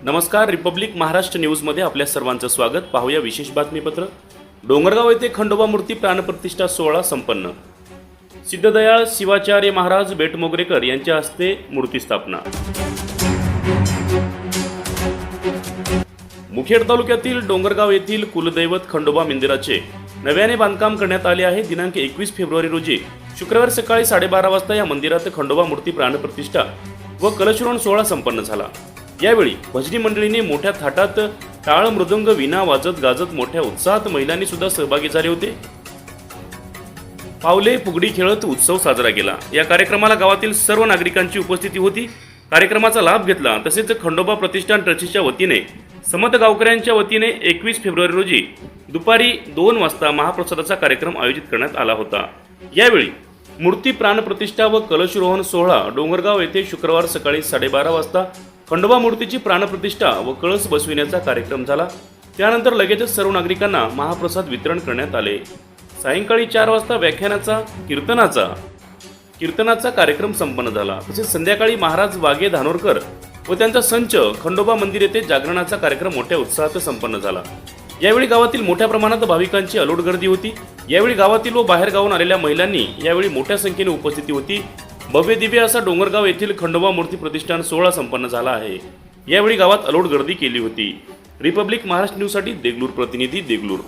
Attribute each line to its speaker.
Speaker 1: नमस्कार रिपब्लिक महाराष्ट्र न्यूजमध्ये आपल्या सर्वांचं स्वागत. पाहूया विशेष बातमीपत्र. डोंगरगाव येथे खंडोबा मूर्ती प्राणप्रतिष्ठा सोहळा संपन्न. सिद्धदयाळ शिवाचार्य महाराज बेटमोगरेकर यांच्या हस्ते मूर्ती स्थापना. मुखेड तालुक्यातील डोंगरगाव येथील कुलदैवत खंडोबा मंदिराचे नव्याने बांधकाम करण्यात आले आहे. दिनांक एकवीस फेब्रुवारी रोजी शुक्रवार सकाळी साडेबारा वाजता या मंदिरात खंडोबा मूर्ती प्राणप्रतिष्ठा व कलशरोहण सोहळा संपन्न झाला. यावेळी भजनी मंडळीने मोठ्या थाटात टाळ मृदंग विना वाजत गाजत मोठ्या उत्साहात महिलांनी सुद्धा सहभागी झाले होते. पावले फुगडी खेळत उत्सव साजरा केला. या कार्यक्रमाला गावातील सर्व नागरिकांची उपस्थिती होती. कार्यक्रमाचा लाभ घेतला. तसेच खंडोबा प्रतिष्ठान ट्रस्टीच्या वतीने समत गावकऱ्यांच्या वतीने एकवीस फेब्रुवारी रोजी दुपारी दोन वाजता महाप्रसादाचा कार्यक्रम आयोजित करण्यात आला होता. यावेळी मूर्ती प्राणप्रतिष्ठा व कलशरोहण सोहळा डोंगरगाव येथे शुक्रवार सकाळी साडेबारा वाजता खंडोबा मूर्तीची प्राणप्रतिष्ठा व कळस बसविण्याचा कार्यक्रम झाला. त्यानंतर लगेचच सर्व नागरिकांना महाप्रसाद वितरण करण्यात आले. सायंकाळी चार वाजता व्याख्यानाचा कीर्तनाचा कीर्तनाचा कार्यक्रम संपन्न झाला. तसेच संध्याकाळी महाराज वाघे धानोरकर व त्यांचा संच खंडोबा मंदिर येथे जागरणाचा कार्यक्रम मोठ्या उत्साहात संपन्न झाला. यावेळी गावातील मोठ्या प्रमाणात भाविकांची अलोट गर्दी होती. यावेळी गावातील व बाहेर गावून आलेल्या महिलांनी यावेळी मोठ्या संख्येने उपस्थिती होती. भव्य दिव्य असा डोंगरगाव येथील खंडोबा मूर्ती प्रतिष्ठान सोहळा संपन्न झाला आहे. यावेळी गावात अलोट गर्दी केली होती. रिपब्लिक महाराष्ट्र न्यूजसाठी देगलूर प्रतिनिधी देगलूर.